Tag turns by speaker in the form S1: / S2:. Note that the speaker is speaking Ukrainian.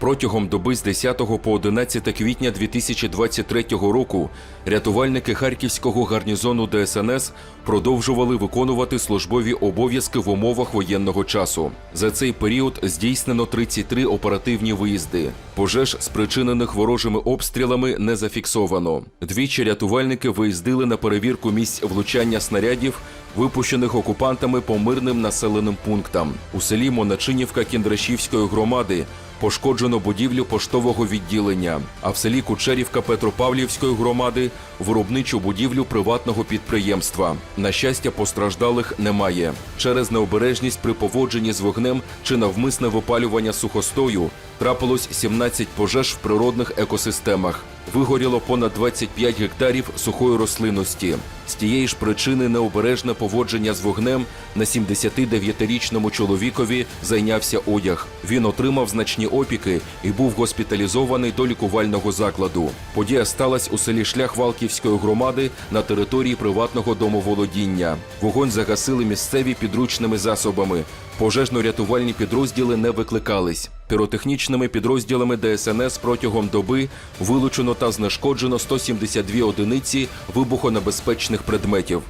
S1: Протягом доби з 10 по 11 квітня 2023 року рятувальники Харківського гарнізону ДСНС продовжували виконувати службові обов'язки в умовах воєнного часу. За цей період здійснено 33 оперативні виїзди. Пожеж, спричинених ворожими обстрілами, не зафіксовано. Двічі рятувальники виїздили на перевірку місць влучання снарядів, випущених окупантами по мирним населеним пунктам. У селі Моначинівка Кіндрашівської громади пошкоджено будівлю поштового відділення, а в селі Кучерівка Петропавлівської громади виробничу будівлю приватного підприємства. На щастя, постраждалих немає. Через необережність при поводженні з вогнем чи навмисне випалювання сухостою трапилось 17 пожеж в природних екосистемах. Вигоріло понад 25 гектарів сухої рослинності. З тієї ж причини необережне поводження з вогнем на 79-річному чоловікові зайнявся одяг. Він отримав значні опіки і був госпіталізований до лікувального закладу. Подія сталася у селі Шлях Валківської громади на території приватного домоволодіння. Вогонь загасили місцеві підручними засобами. Пожежно-рятувальні підрозділи не викликались. Піротехнічними підрозділами ДСНС протягом доби вилучено та знешкоджено 172 одиниці вибухонебезпечних предметів.